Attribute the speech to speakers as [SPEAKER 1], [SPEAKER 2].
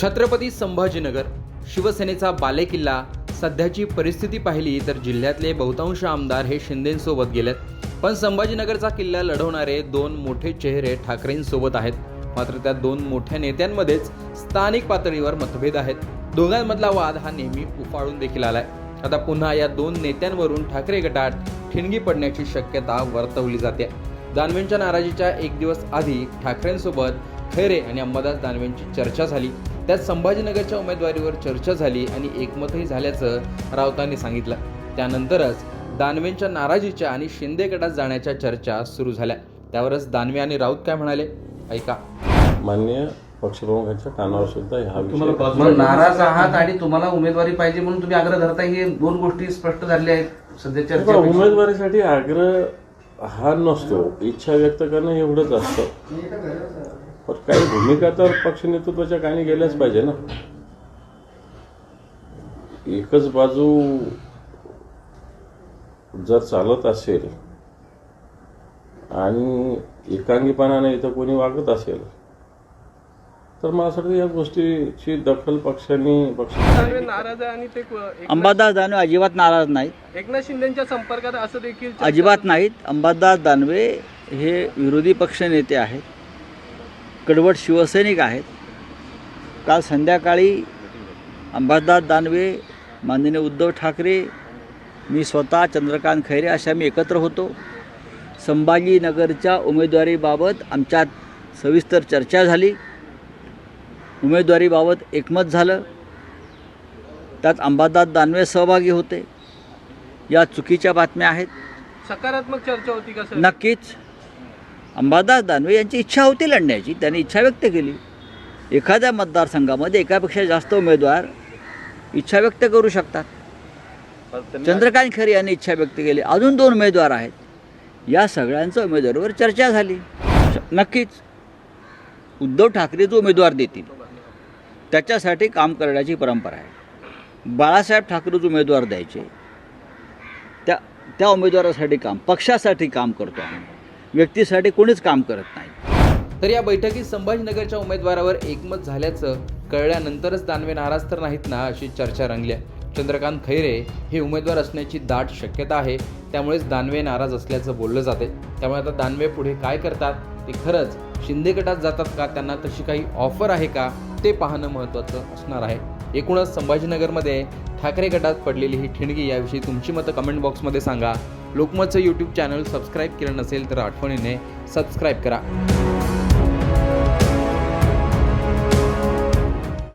[SPEAKER 1] छत्रपती संभाजीनगर शिवसेनेचा बालेकिल्ला सध्याची परिस्थिती पाहिली तर जिल्ह्यातले बहुतांश आमदार हे शिंदेंसोबत गेलेत. पण संभाजीनगरचा किल्ला लढवणारे दोन मोठे चेहरे ठाकरेंसोबत आहेत. मात्र त्या दोन मोठ्या नेत्यांमध्येच स्थानिक पातळीवर मतभेद आहेत. दोघांमधला वाद हा नेहमी उफाळून देखील आलाय. आता पुन्हा या दोन नेत्यांवरून ठाकरे गटात ठिणगी पडण्याची शक्यता वर्तवली जाते. दानवेंच्या नाराजीच्या एक दिवस आधी ठाकरेंसोबत खैरे आणि अंबादास दानवेंची चर्चा झाली. त्यात संभाजीनगरच्या उमेदवारीवर चर्चा झाली आणि एकमतही झाल्याचं राऊतांनी सांगितलं. त्यानंतरच दानवेंच्या नाराजीच्या आणि शिंदे गटात जाण्याच्या चर्चा सुरू झाल्या. त्यावरच दानवे आणि राऊत काय म्हणाले? ऐका.
[SPEAKER 2] मान्य पक्षप्रमुखांच्या कानावर सुद्धा ह्या
[SPEAKER 3] नाराज आहात आणि तुम्हाला उमेदवारी पाहिजे म्हणून तुम्ही आग्रह धरताय हे दोन गोष्टी स्पष्ट झालेल्या आहेत सध्या
[SPEAKER 2] बघा,
[SPEAKER 3] चर्चा
[SPEAKER 2] उमेदवारीसाठी आग्रह हा नसतो. इच्छा व्यक्त करणं एवढंच असतं. पण काही भूमिका तर पक्ष नेतृत्वाच्या कानी गेल्याच पाहिजे ना. एकच बाजू जर चालत असेल आणि एकांगीपणाने इथं कोणी वागत असेल तर मला असं वाटतं या गोष्टीची दखल पक्षांनी पक्ष
[SPEAKER 4] दानवे नाराज आहे आणि ते
[SPEAKER 5] अंबादास दानवे अजिबात नाराज नाहीत.
[SPEAKER 4] एकनाथ शिंदेच्या संपर्कात असं देखील
[SPEAKER 5] अजिबात नाहीत. अंबादास दानवे हे विरोधी पक्ष नेते आहेत. कडवट शिवसैनिक आहेत. काल संध्याकाळी अंबादास दानवे माननीय उद्धव ठाकरे मी स्वतः चंद्रकांत खैरे अशा मी एकत्र होतो. संभाजीनगरच्या उमेदवारीबाबत आमच्यात सविस्तर चर्चा झाली. उमेदवारीबाबत एकमत झालं. त्यात अंबादास दानवे सहभागी होते. या चुकीच्या बातम्या आहेत.
[SPEAKER 4] सकारात्मक चर्चा होती का
[SPEAKER 5] नक्कीच. अंबादास दानवे यांची इच्छा होती लढण्याची. त्यांनी इच्छा व्यक्त केली. एखाद्या मतदारसंघामध्ये एकापेक्षा जास्त उमेदवार इच्छा व्यक्त करू शकतात. चंद्रकांत खरे यांनी इच्छा व्यक्त केली. अजून दोन उमेदवार आहेत. या सगळ्यांचं उमेदवारीवर चर्चा झाली. नक्कीच उद्धव ठाकरे जो उमेदवार देतील. त्याच्यासाठी काम करण्याची परंपरा आहे. बाळासाहेब ठाकरे जो उमेदवार द्यायचे. त्या त्या उमेदवारासाठी काम पक्षासाठी काम करतो आम्ही. व्यक्तीसाठी कोणीच काम करत नाही.
[SPEAKER 1] तर या बैठकीत संभाजीनगरच्या उमेदवारावर एकमत झाल्याचं कळल्यानंतरच दानवे नाराज तर नाहीत ना अशी चर्चा रंगली आहे. चंद्रकांत खैरे हे उमेदवार असण्याची दाट शक्यता आहे त्यामुळेच दानवे नाराज असल्याचं बोललं जाते त्यामुळे आता दानवे पुढे काय करतात ते खरंच शिंदे गटात जातात का त्यांना तशी काही ऑफर आहे का ते पाहणं महत्त्वाचं असणार आहे. एकूणच संभाजीनगरमध्ये ठाकरे गटात पडलेली ही ठिणगी याविषयी तुमची मतं कमेंट बॉक्समध्ये सांगा. लोकमतचं यूट्यूब चॅनल सबस्क्राईब केलं नसेल तर आठवणीने सबस्क्राईब करा.